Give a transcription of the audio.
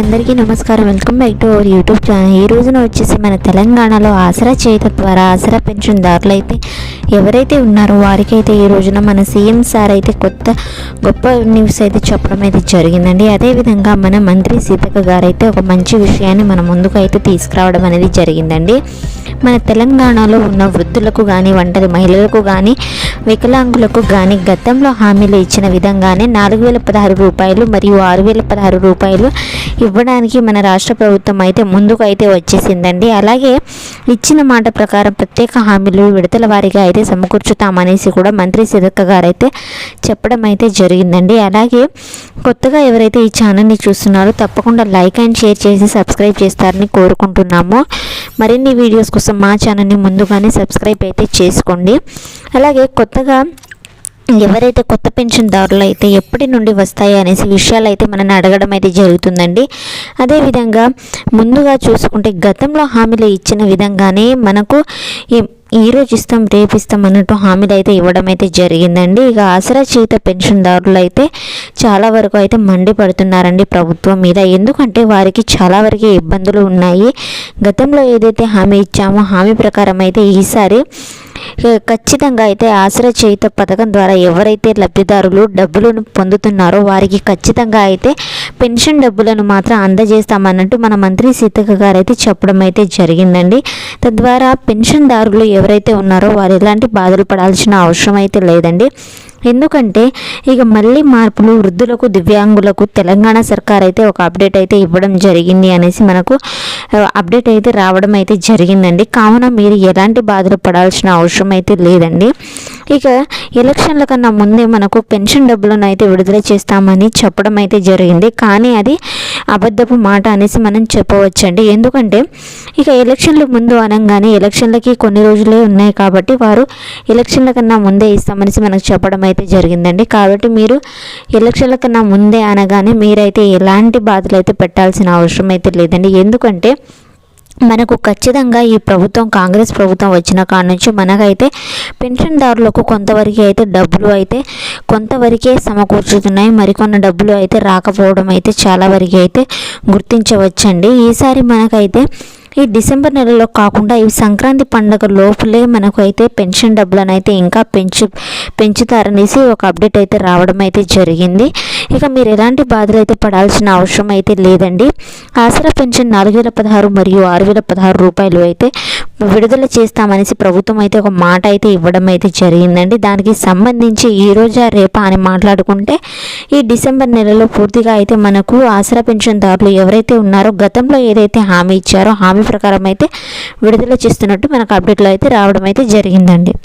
అందరికీ నమస్కారం. Welcome back to our YouTube channel. ఈ రోజున వచ్చేసి మన తెలంగాణలో ఆసరా చేత ద్వారా ఆసరా పెన్షన్దారులు అయితే ఎవరైతే ఉన్నారో వారికైతే ఈ రోజున మన సీఎం సార్ అయితే కొత్త గొప్ప న్యూస్ అయితే చెప్పడం అయితే జరిగిందండి. అదేవిధంగా మన మంత్రి సీతక్క గారు అయితే ఒక మంచి విషయాన్ని మన ముందుకు అయితే తీసుకురావడం అనేది జరిగిందండి. మన తెలంగాణలో ఉన్న వృద్ధులకు కానీ ఒంటరి మహిళలకు కానీ వికలాంగులకు కానీ గతంలో హామీలు ఇచ్చిన విధంగానే నాలుగు వేల పదహారు రూపాయలు మరియు ఆరు వేల పదహారు రూపాయలు ఇవ్వడానికి మన రాష్ట్ర ప్రభుత్వం అయితే ముందుకు అయితే వచ్చేసిందండి. అలాగే ఇచ్చిన మాట ప్రకారం ప్రత్యేక హామీలు విడతల వారిగా అయితే సమకూర్చుతామనేసి కూడా మంత్రి సిరక్క గారు అయితే చెప్పడం అయితే జరిగిందండి. అలాగే కొత్తగా ఎవరైతే ఈ ఛానల్ని చూస్తున్నారో తప్పకుండా లైక్ అండ్ షేర్ చేసి సబ్స్క్రైబ్ చేస్తారని కోరుకుంటున్నాము. మరిన్ని వీడియోస్ కోసం మా ఛానల్ని ముందుగానే సబ్స్క్రైబ్ అయితే చేసుకోండి. అలాగే కొత్త కొత్తగా ఎవరైతే కొత్త పెన్షన్దారులు అయితే ఎప్పటి నుండి వస్తాయి అనేసి విషయాలు అయితే మనల్ని అడగడం అయితే జరుగుతుందండి. అదేవిధంగా ముందుగా చూసుకుంటే గతంలో హామీలు ఇచ్చిన విధంగానే మనకు ఈ రోజు ఇస్తాం రేపు ఇస్తాం అన్నట్టు హామీలు అయితే ఇవ్వడం అయితే జరిగిందండి. ఇక ఆసరా చేత పెన్షన్దారులు అయితే చాలా వరకు అయితే మండిపడుతున్నారండి ప్రభుత్వం మీద. ఎందుకంటే వారికి చాలా వరకు ఇబ్బందులు ఉన్నాయి. గతంలో ఏదైతే హామీ ఇచ్చామో హామీ ప్రకారం అయితే ఈసారి ఖచ్చితంగా అయితే ఆసరా చేయుత పథకం ద్వారా ఎవరైతే లబ్ధిదారులు డబ్బులను పొందుతున్నారో వారికి ఖచ్చితంగా అయితే పెన్షన్ డబ్బులను మాత్రం అందజేస్తామన్నట్టు మన మంత్రి సీతక్క గారు అయితే చెప్పడం అయితే జరిగిందండి. తద్వారా పెన్షన్దారులు ఎవరైతే ఉన్నారో వారు ఎలాంటి బాధలు పడాల్సిన అవసరం అయితే లేదండి. ఎందుకంటే ఇక మళ్ళీ మార్పులు వృద్ధులకు దివ్యాంగులకు తెలంగాణ సర్కార్ అయితే ఒక అప్డేట్ అయితే ఇవ్వడం జరిగింది అనేసి మనకు అప్డేట్ అయితే రావడం అయితే జరిగిందండి. కావున మీరు ఎలాంటి బాధలు పడాల్సిన అవసరం అయితే లేదండి. ఇక ఎలక్షన్ల కన్నా ముందే మనకు పెన్షన్ డబ్బులను అయితే విడుదల చేస్తామని చెప్పడం అయితే జరిగింది. కానీ అది అబద్ధపు మాట అనేసి మనం చెప్పవచ్చండి. ఎందుకంటే ఇక ఎలక్షన్లు ముందు అనగానే ఎలక్షన్లకి కొన్ని రోజులే ఉన్నాయి కాబట్టి వారు ఎలక్షన్ల కన్నా ముందే ఇస్తామనేసి మనకు చెప్పడం అయితే జరిగిందండి. కాబట్టి మీరు ఎలక్షన్ల కన్నా ముందే అనగానే మీరైతే ఎలాంటి బాధలు అయితే పెట్టాల్సిన అవసరం అయితే లేదండి. ఎందుకంటే మనకు ఖచ్చితంగా ఈ ప్రభుత్వం కాంగ్రెస్ ప్రభుత్వం వచ్చిన కాడ నుంచి మనకైతే పెన్షన్దారులకు కొంతవరకు అయితే డబ్బులు అయితే కొంతవరకే సమకూర్చుతున్నాయి. మరికొన్న డబ్బులు అయితే రాకపోవడం అయితే చాలా వరకు అయితే గుర్తించవచ్చండి. ఈసారి మనకైతే ఈ డిసెంబర్ నెలలో కాకుండా ఈ సంక్రాంతి పండుగ లోపలే మనకు అయితే పెన్షన్ డబ్బులను అయితే ఇంకా పెంచు పెంచుతారనేసి ఒక అప్డేట్ అయితే రావడం అయితే జరిగింది. ఇక మీరు ఎలాంటి బాధలు అయితే పడాల్సిన అవసరం అయితే లేదండి. ఆసరా పెన్షన్ నాలుగు వేల పదహారు మరియు ఆరు వేల పదహారు రూపాయలు అయితే విడుదల చేస్తామనేసి ప్రభుత్వం అయితే ఒక మాట అయితే ఇవ్వడం అయితే జరిగిందండి. దానికి సంబంధించి ఈ రోజా రేపా అని మాట్లాడుకుంటే ఈ డిసెంబర్ నెలలో పూర్తిగా అయితే మనకు ఆసరా పెన్షన్దారులు ఎవరైతే ఉన్నారో గతంలో ఏదైతే హామీ ఇచ్చారో హామీ ప్రకారం అయితే విడుదల చేస్తున్నట్టు మనకు అప్డేట్లో అయితే రావడం అయితే జరిగిందండి.